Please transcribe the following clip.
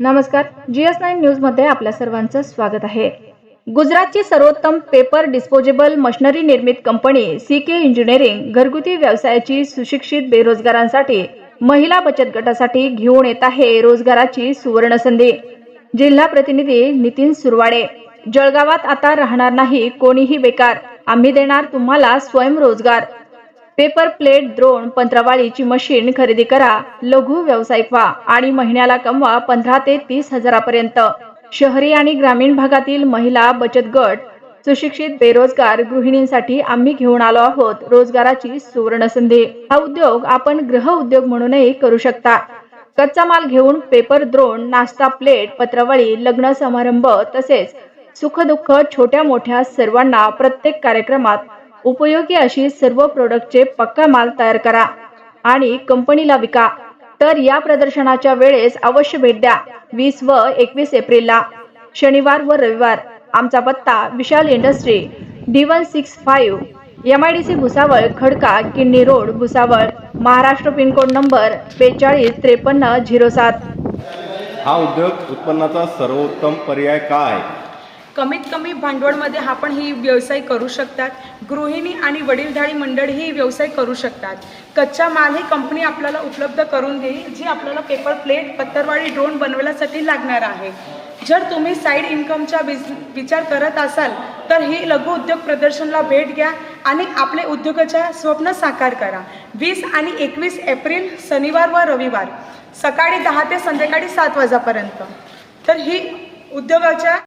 नमस्कार G S nine न्यूजमध्ये आपल्या सर्वांचं स्वागत आहे. गुजरातची सर्वोत्तम पेपर डिस्पोजेबल मशिनरी निर्मित कंपनी सी के इंजिनिअरिंग घरगुती व्यवसायाची सुशिक्षित बेरोजगारांसाठी महिला बचत गटासाठी घेऊन येत आहे रोजगाराची सुवर्ण संधी जिल्हा प्रतिनिधी नितीन सुरवाडे जळगावात आता राहणार नाही कोणीही बेकार आम्ही देणार तुम्हाला स्वयंरोजगार. पेपर प्लेट द्रोण पंत्रवाळीची मशीन खरेदी करा लघु व्यावसायिक व्हा आणि महिन्याला कमवा पंधरा ते तीस हजारापर्यंत. शहरी आणि ग्रामीण भागातील महिला बचत गट सुशिक्षित बेरोजगार गृहिणींसाठी आम्ही घेऊन आलो आहोत रोजगाराची सुवर्ण संधी. हा उद्योग आपण गृह उद्योग म्हणूनही करू शकता. कच्चा माल घेऊन पेपर द्रोण नाश्ता प्लेट पत्रावळी लग्न समारंभ तसेच सुखदुःख छोट्या मोठ्या सर्वांना प्रत्येक कार्यक्रमात उपयोगी अशी सर्व प्रोडक्टचे पक्का माल तयार करा आणि कंपनीला विका. तर या प्रदर्शनाच्या वेळेस अवश्य भेट द्या. वीस व एकवीस एप्रिलला. शनिवार व रविवार. आमचा पत्ता Vishal industry D one six five M I D C Bhusawal Khadka Kinni road Bhusawal. Maharashtra pin code number बेचाळीस त्रेपन्न झिरो सात. हा उद्योग उत्पन्नाचा सर्वोत्तम पर्याय काय? कमीत कमी भांडवलमध्ये आपण ही व्यवसाय करू शकतात. गृहिणी आणि वडीलधारी मंडळी ही व्यवसाय करू शकतात. कच्चा माल ही कंपनी आपल्याला उपलब्ध करून देईल जी आपल्याला पेपर प्लेट पत्तरवाडी ड्रोन बनवण्यासाठी लागणार आहे. जर तुम्ही साईड इन्कमचा विज विचार करत असाल तर ही लघु उद्योग प्रदर्शनला भेट घ्या आणि आपले उद्योगाच्या स्वप्न साकार करा. वीस आणि एकवीस एप्रिल शनिवार व रविवार. सकाळी दहा ते संध्याकाळी सात वाजेपर्यंत. तर ही उद्योगाच्या